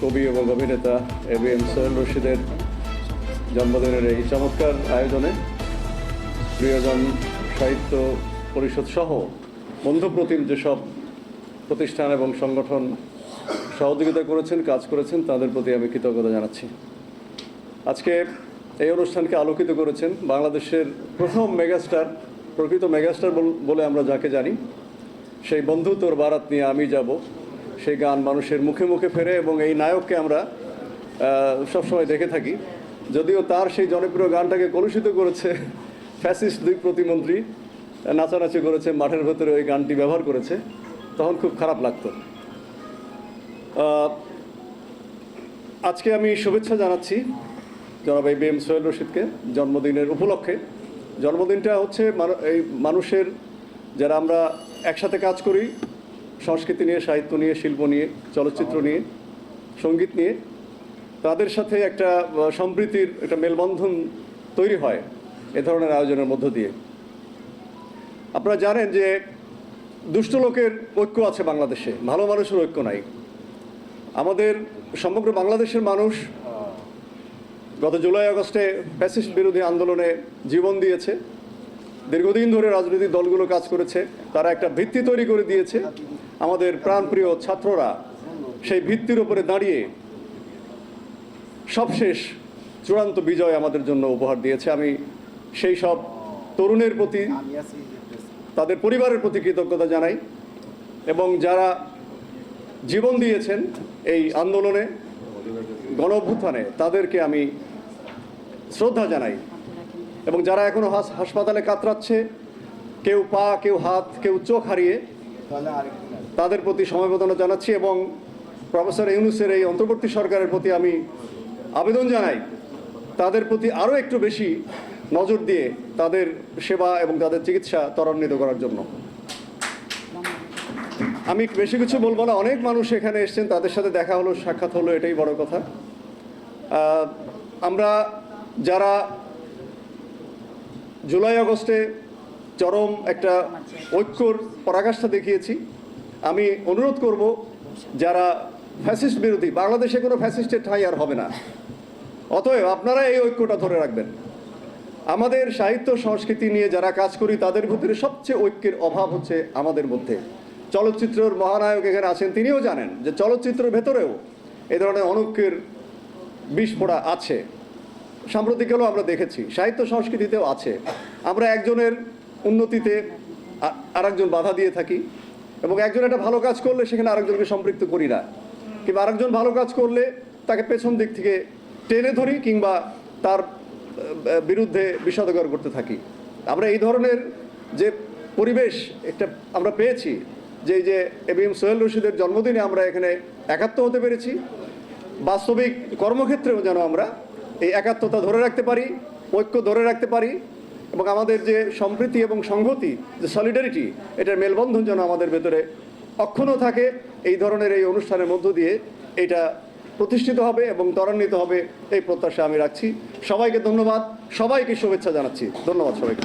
কবি এবং অভিনেতা এ বি এম সোহেল রশিদের জন্মদিনের এই চমৎকার আয়োজনে প্রিয়জন সাহিত্য পরিষদ সহ বন্ধুপ্রতিম যেসব প্রতিষ্ঠান এবং সংগঠন সহযোগিতা করেছেন, কাজ করেছেন, তাদের প্রতি আমি কৃতজ্ঞতা জানাচ্ছি। আজকে এই অনুষ্ঠানকে আলোকিত করেছেন বাংলাদেশের প্রথম মেগাস্টার, প্রকৃত মেগাস্টার বল- আমরা যাকে জানি, সেই বন্ধু তোর বারাত নিয়ে আমি যাব। সেই গান মানুষের মুখে মুখে ফেরে এবং এই নায়ককে আমরা সবসময় দেখে থাকি। যদিও তার সেই জনপ্রিয় গানটাকে কলুষিত করেছে ফ্যাসিস্ট দুই প্রতিমন্ত্রী, নাচানাচি করেছে, মাঠের ভেতরে ওই গানটি ব্যবহার করেছে, তখন খুব খারাপ লাগতো। আজকে আমি শুভেচ্ছা জানাচ্ছি জনাব এই বি এম সোহেল রশিদকে জন্মদিনের উপলক্ষে। জন্মদিনটা হচ্ছে এই মানুষের, যারা আমরা একসাথে কাজ করি সংস্কৃতি নিয়ে সাহিত্য নিয়ে শিল্প নিয়ে চলচ্চিত্র নিয়ে সংগীত নিয়ে তাদের সাথে একটা সম্প্রীতির একটা মেলবন্ধন তৈরি হয় এ ধরনের আয়োজনের মধ্য দিয়ে। আপনারা জানেন যে দুষ্ট লোকের ঐক্য আছে বাংলাদেশে ভালো মানুষের ঐক্য নাই। আমাদের সমগ্র বাংলাদেশের মানুষ গত জুলাই আগস্টে ফ্যাসিস্ট বিরোধী আন্দোলনে জীবন দিয়েছে। দীর্ঘদিন ধরে রাজনৈতিক দলগুলো কাজ করেছে তারা একটা ভিত্তি তৈরি করে দিয়েছে। আমাদের প্রাণপ্রিয় ছাত্ররা সেই ভিত্তির উপরে দাঁড়িয়ে সবশেষ চূড়ান্ত বিজয় আমাদের জন্য উপহার দিয়েছে। আমি সেই সব তরুণের প্রতি, তাদের পরিবারের প্রতি কৃতজ্ঞতা জানাই এবং যারা জীবন দিয়েছেন এই আন্দোলনে গণ অভ্যুত্থানে তাদেরকে আমি শ্রদ্ধা জানাই এবং যারা এখনও হাস- হাসপাতালে কাতরাচ্ছে, কেউ পা, কেউ হাত, কেউ চোখ হারিয়ে তাদের প্রতি সমবেদনা জানাচ্ছি এবং প্রফেসর ইউনুসের এই অন্তর্বর্তী সরকারের প্রতি আমি আবেদন জানাই। তাদের প্রতি আরও একটু বেশি নজর দিয়ে তাদের সেবা এবং তাদের চিকিৎসা ত্বরান্বিত করার জন্য। আমি বেশি কিছু বলব না। অনেক মানুষ এখানে এসছেন, তাদের সাথে দেখা হলো, সাক্ষাৎ হলো, এটাই বড় কথা। আমরা যারা জুলাই আগস্টে চরম একটা ঐক্যর পরাকাষ্ঠা দেখিয়েছি। আমি অনুরোধ করব, যারা ফ্যাসিস্ট বিরোধী, বাংলাদেশে কোনো ফ্যাসিস্টের ঠাঁই আর হবে না। অতএব আপনারা এই ঐক্যটা ধরে রাখবেন। আমাদের সাহিত্য, সংস্কৃতি নিয়ে যারা কাজ করি, তাদের ভিতরে সবচেয়ে ঐক্যের অভাব হচ্ছে আমাদের মধ্যে। চলচ্চিত্রের মহানায়ক এখানে আছেন, তিনিও জানেন যে চলচ্চিত্রের ভেতরেও এ ধরনের অনৈক্যের বিস্ফোরা আছে। সাম্প্রতিককালেও আমরা দেখেছি, সাহিত্য, সংস্কৃতিতেও আছে। আমরা একজনের উন্নতিতে আরেকজন বাধা দিয়ে থাকি এবং একজন একটা ভালো কাজ করলে সেখানে আরেকজনকে সম্পৃক্ত করি না। কিংবা আরেকজন ভালো কাজ করলে তাকে পেছন দিক থেকে টেনে ধরি কিংবা তার বিরুদ্ধে বিষাদকর করতে থাকি। আমরা এই ধরনের যে পরিবেশ একটা আমরা পেয়েছি, যে যে এ বি এম সোহেল রশিদের জন্মদিনে আমরা এখানে একাত্ম হতে পেরেছি, বাস্তবিক কর্মক্ষেত্রেও যেন আমরা এই একাত্মতা ধরে রাখতে পারি, ঐক্য ধরে রাখতে পারি এবং আমাদের যে সম্প্রীতি এবং সংহতি, যে সলিডারিটি এটার মেলবন্ধন যেন আমাদের ভেতরে অক্ষুণ্ণ থাকে, এই ধরনের এই অনুষ্ঠানের মধ্য দিয়ে এটা প্রতিষ্ঠিত হবে এবং ত্বরান্বিত হবে এই প্রত্যাশা আমি রাখছি। সবাইকে ধন্যবাদ, সবাইকে শুভেচ্ছা জানাচ্ছি। ধন্যবাদ সবাইকে।